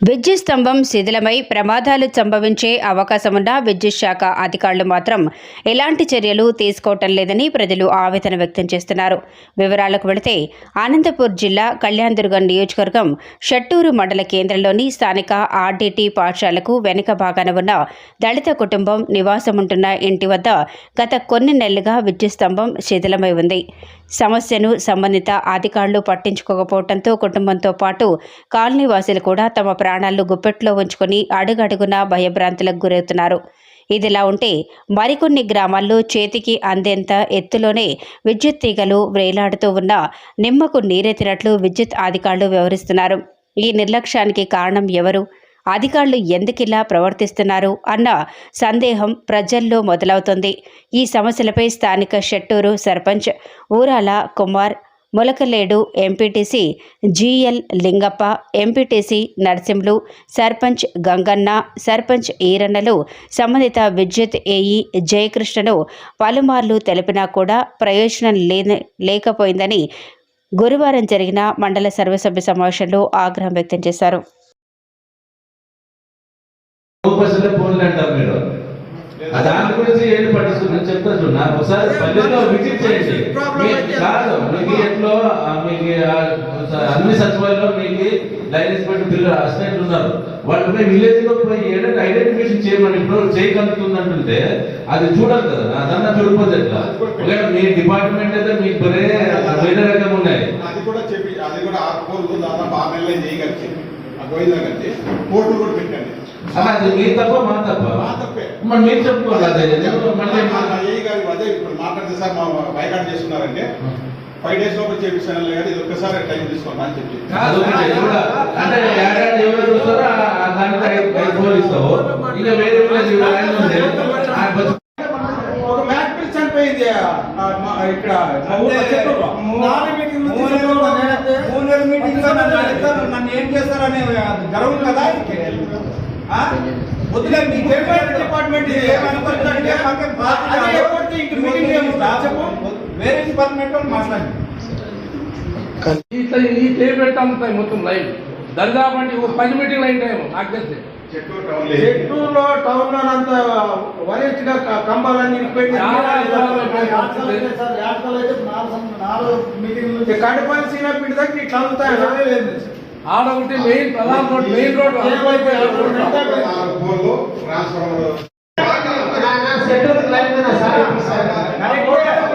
విద్యుత్ స్తంభం శిథిలమై ప్రమాదాలు సంభవించే అవకాశమున్న విద్యుత్ శాఖ అధికారులు మాత్రం ఎలాంటి చర్యలు తీసుకోవటం లేదని ప్రజలు ఆవేదన వ్యక్తం చేస్తున్నారు. వివరాలకు వెళితే అనంతపూర్ జిల్లా కళ్యాణదుర్గం నియోజకవర్గం షట్టూరు మండల కేంద్రంలోని స్థానిక ఆర్డీటీ పాఠశాలకు వెనుక భాగాన ఉన్న దళిత కుటుంబం నివాసం ఉంటున్న ఇంటి వద్ద గత కొన్ని నెలలుగా విద్యుత్ స్తంభం శిథిలమై ఉంది. సమస్యను సంబంధిత అధికారులు పట్టించుకోకపోవడంతో కుటుంబంతో పాటు కాలనీవాసులు కూడా తమ ప్రాణాలు గుప్పెట్లో ఉంచుకొని అడుగడుగునా భయభ్రాంతులకు గురవుతున్నారు. ఇదిలా ఉంటే మరికొన్ని గ్రామాల్లో చేతికి అందేంత ఎత్తులోనే విద్యుత్ తీగలు వ్రేలాడుతూ ఉన్న నిమ్మకు నీరెత్తినట్లు విద్యుత్ అధికారులు వ్యవహరిస్తున్నారు. ఈ నిర్లక్ష్యానికి కారణం ఎవరు? అధికారులు ఎందుకిలా ప్రవర్తిస్తున్నారు? అన్న సందేహం ప్రజల్లో మొదలవుతుంది. ఈ సమస్యలపై స్థానిక Shetturu sarpanch Urala Kumar Mulakaledu MPTC GL Lingappa MPTC Narsimlu sarpanch Ganganna sarpanch ఈరన్నలు సంబంధిత విద్యుత్ ఏఈ జయకృష్ణను పలుమార్లు తెలిపినా కూడా ప్రయోజనం లేని లేకపోయిందని గురువారం జరిగిన మండల సర్వసభ్య సమావేశంలో ఆగ్రహం వ్యక్తం చేశారు. దాని గురించి ఏంటి పట్టించుకుని చెప్తా చూడండి ఒకసారి పల్లెల్లో విజిట్ చేయండి. కాదు. ఆ, మీకు అన్ని సచివాలయంలో మీకు లైన్ ఇన్స్పెక్టర్ పిల్లలు అసిస్టెంట్ ఉన్నారు. వాళ్ళు పోయి విలేజ్లో పోయి ఏంటంటే ఐడెంటిఫికేషన్ చేయమని ఇప్పుడు చేయగలుగుతుందంటుంటే అది చూడాలి కదా అదన్నా చూడిపోతే ఎట్లా? ఒకవేళ మీ డిపార్ట్మెంట్ అయితే మీకు వేరే వేరే రకం ఉన్నాయి. అది కూడా చెప్పి అది కూడా ఆ కోర్టు దాదాపు ఆరు నెలలు చేయగలిగి ఆ గోవిందా గారికి కోర్టు కూడా పెట్టండి. అలా అది మీ తప్ప మా తప్ప? మా తప్పే. మరి మీరు చెప్పుకోవాలి అదే మళ్ళీ ఏ గారు అదే ఇప్పుడు మాట్లాడితే సార్ మా బైకాట్ చేస్తున్నారంటే. ఫైవ్ డేస్ లోపల చేపిస్తాను కానీ ఇది ఒక్కసారి టైం తీసుకోండి అని చెప్పి. ఒక మ్యాచ్ చనిపోయింది. ఇక్కడ. మూడు మీటింగ్ నన్ను ఏం చేస్తారని గర్వం కదా? వద్దులే మీ డిపార్ట్మెంట్ బాధ్యత ఇంక మీటింగ్ ఏముందా? చెప్పు. వేరే డిపార్ట్మెంట్ వాళ్ళు మాట్లాడండి ఇట్లా ఈ టైం పెట్టాలి మొత్తం లైవ్ దరిదాపు అంటే ఒక పది మీటింగ్ లైన్ టైం నాకు తెలిసి చెట్టూరులో టౌన్లో అంత వరేట్గా కంబాలన్నీ పెట్టి చాలా ఇబ్బందులు ఇక కడపని సీనపీడి దగ్గర ఇట్లా అంతా ఆడ ఒకటి మెయిన్ ప్రధాన road main road transformer centre line sir